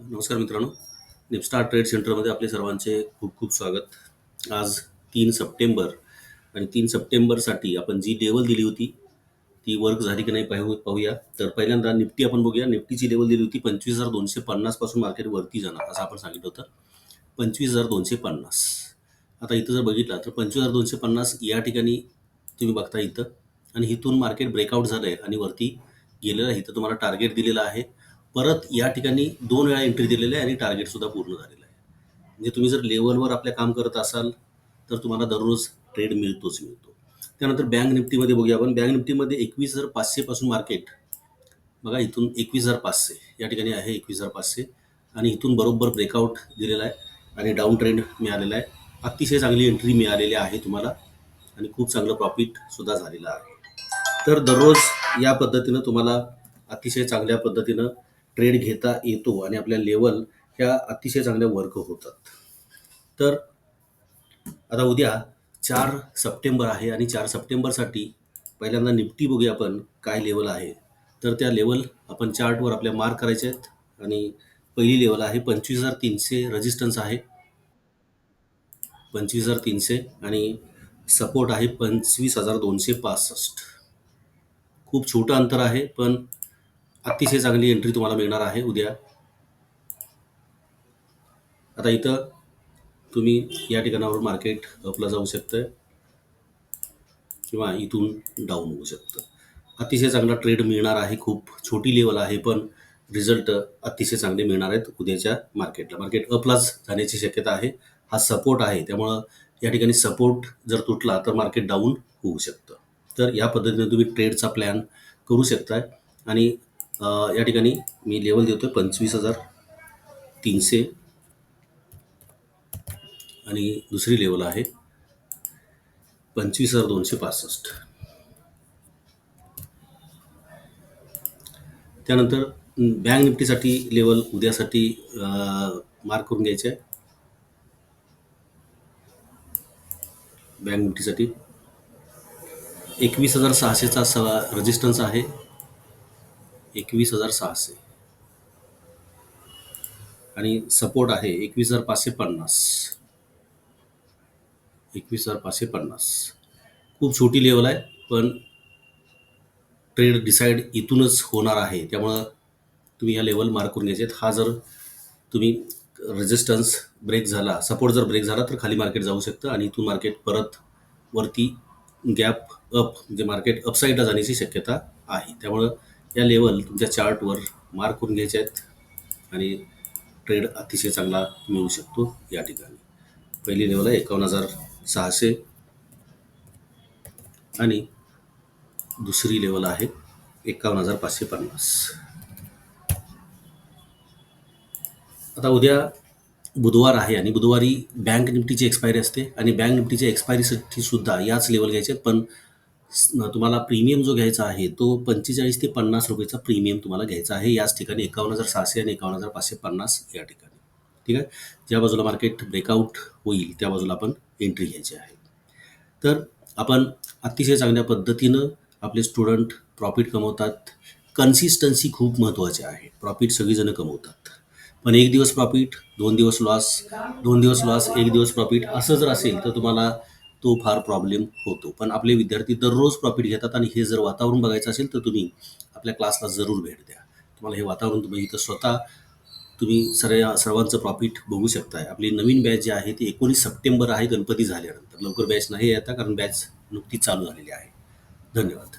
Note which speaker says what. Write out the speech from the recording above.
Speaker 1: नमस्कार मित्रांनो. निपस्टार ट्रेड सेंटरमध्ये आपले सर्वांचे खूप खूप स्वागत. आज तीन सप्टेंबर आणि तीन सप्टेंबरसाठी आपण जी लेवल दिली होती ती वर्क झाली की नाही पाहू पाहूया. तर पहिल्यांदा निफ्टी आपण बघूया. निफ्टीची लेवल दिली होती पंचवीस हजार दोनशे पन्नासपासून मार्केट वरती जाणार असं आपण सांगितलं होतं. पंचवीस हजार दोनशे पन्नास. आता इथं जर बघितलं तर पंचवीस हजार दोनशे पन्नास या ठिकाणी तुम्ही बघता इथं. आणि इथून मार्केट ब्रेकआउट झालं आहे आणि वरती गेलेलं आहे. इथं तुम्हाला टार्गेट दिलेलं आहे. परत या ठिकाणी दोन वेळा एंट्री दिलेली आहे आणि टार्गेटसुद्धा पूर्ण झालेलं आहे. म्हणजे तुम्ही जर लेवलवर आपल्या काम करत असाल तर तुम्हाला दररोज ट्रेड मिळतोच मिळतो. त्यानंतर बँक निफ्टीमध्ये बघूया आपण. बँक निफ्टीमध्ये एकवीस हजार पाचशेपासून मार्केट बघा इथून एकवीस हजार पाचशे. या ठिकाणी आहे एकवीस हजार पाचशे. आणि इथून बरोबर ब्रेकआउट दिलेला आहे आणि डाऊन ट्रेंड मिळालेला आहे. अतिशय चांगली एंट्री मिळालेली आहे तुम्हाला आणि खूप चांगलं प्रॉफिटसुद्धा झालेलं आहे. तर दररोज या पद्धतीनं तुम्हाला अतिशय चांगल्या पद्धतीनं ट्रेड घेता येतो आणि आपल्या लेवल ह्या अतिशय चांगल्या वर्क होतात. तर आता उद्या चार सप्टेंबर आहे आणि चार सप्टेंबरसाठी पहिल्यांदा निफ्टी बघूया आपण काय लेवल आहे. तर त्या लेवल आपण चार्टवर आपल्या मार्क करायचे आहेत आणि पहिली लेवल आहे पंचवीस हजार तीनशे रजिस्टन्स आहे. पंचवीस हजार तीनशे आणि सपोर्ट आहे पंचवीस हजार दोनशे पासष्ट. खूप छोटं अंतर आहे पण अतिशय चांगली एंट्री तुम्हाला मिळणार आहे उद्या. आता इथं तुम्ही या ठिकाणावर मार्केट अपला जाऊ शकतं किंवा इथून डाऊन होऊ शकतं. अतिशय चांगला ट्रेड मिळणार आहे खूप छोटी लेवल आहे पण रिझल्ट अतिशय चांगले मिळणार आहेत उद्याच्या मार्केटला मार्केट अपलाच जाण्याची शक्यता आहे. हा सपोर्ट आहे. त्यामुळं या ठिकाणी सपोर्ट जर तुटला तर मार्केट डाऊन होऊ शकतं. तर या पद्धतीने तुम्ही ट्रेडचा प्लॅन करू शकताय. आणि या ठिकाणी मी लेवल देतो आहे पंचवीस हजार तीनशे. आणि दुसरी लेवल आहे पंचवीस हजार दोनशे पासष्ट. त्यानंतर बँक निफ्टीसाठी लेवल उद्यासाठी मार्क करून घ्यायचे. आहे बँक निफ्टीसाठी. एकवीस हजार सहाशेचा स रजिस्टन्स आहे. एकवीस हजार सहाशे. आणि सपोर्ट आहे एकवीस हजार पाचशे पन्नास. एकवीस हजार पाचशे पन्नास. खूप छोटी लेवल आहे पण ट्रेड डिसाईड इथूनच होणार आहे. त्यामुळं तुम्ही या लेवल मार्क करून घ्यायचे आहेत. हा जर तुम्ही रेजिस्टन्स ब्रेक झाला सपोर्ट जर ब्रेक झाला तर खाली मार्केट जाऊ शकतं आणि इथून मार्केट परत वरती गॅप अप म्हणजे मार्केट अपसाईडला जाण्याची शक्यता आहे. त्यामुळं या लेवल तुमच्या चार्टवर मार्क करून घ्यायचे आहेत. आणि ट्रेड अतिशय चांगला मिळू शकतो या ठिकाणी. पहिली लेवल आहे एकावन्न हजार सहाशे. आणि दुसरी लेवल आहे एकावन्न हजार पाचशे पन्नास. आता उद्या बुधवार आहे आणि बुधवारी बँक निफ्टीची एक्सपायरी असते आणि बँक निफ्टीच्या एक्सपायरीसाठी सुद्धा याच लेवल घ्यायचे आहेत. पण तुम्हाला प्रीमियम जो घ्यायचा आहे तो पंचेचाळीस ते पन्नास रुपयेचा प्रीमियम तुम्हाला घ्यायचा आहे. याच ठिकाणी एकावन्न हजार सहाशे आणि एकावन्न हजार पाचशे पन्नास या ठिकाणी. ठीक आहे? ज्या बाजूला मार्केट ब्रेकआउट होईल त्या बाजूला आपण एंट्री घ्यायची आहे. तर आपण अतिशय चांगल्या पद्धतीनं आपले स्टुडंट प्रॉफिट कमवतात. कन्सिस्टन्सी खूप महत्त्वाची आहे. प्रॉफिट सगळीजणं कमवतात. पण एक दिवस प्रॉफिट दोन दिवस लॉस दोन दिवस लॉस एक दिवस प्रॉफिट असं जर असेल तर तुम्हाला तो फार प्रॉब्लेम होतो. पण आपले विद्यार्थी दररोज प्रॉफिट घेतात आणि हे जर वातावरण बघायचं असेल तर तुम्ही आपल्या क्लासला जरूर भेट द्या. तुम्हाला हे वातावरण तुम्ही इथं स्वतः तुम्ही सर्व सर्वांचं प्रॉफिट बघू शकताय. आपली नवीन बॅच जी आहे ती एकोणीस सप्टेंबर आहे गणपती झाल्यानंतर. लवकर बॅच नाही येता कारण बॅच नुकतीच चालू झालेली आहे. धन्यवाद.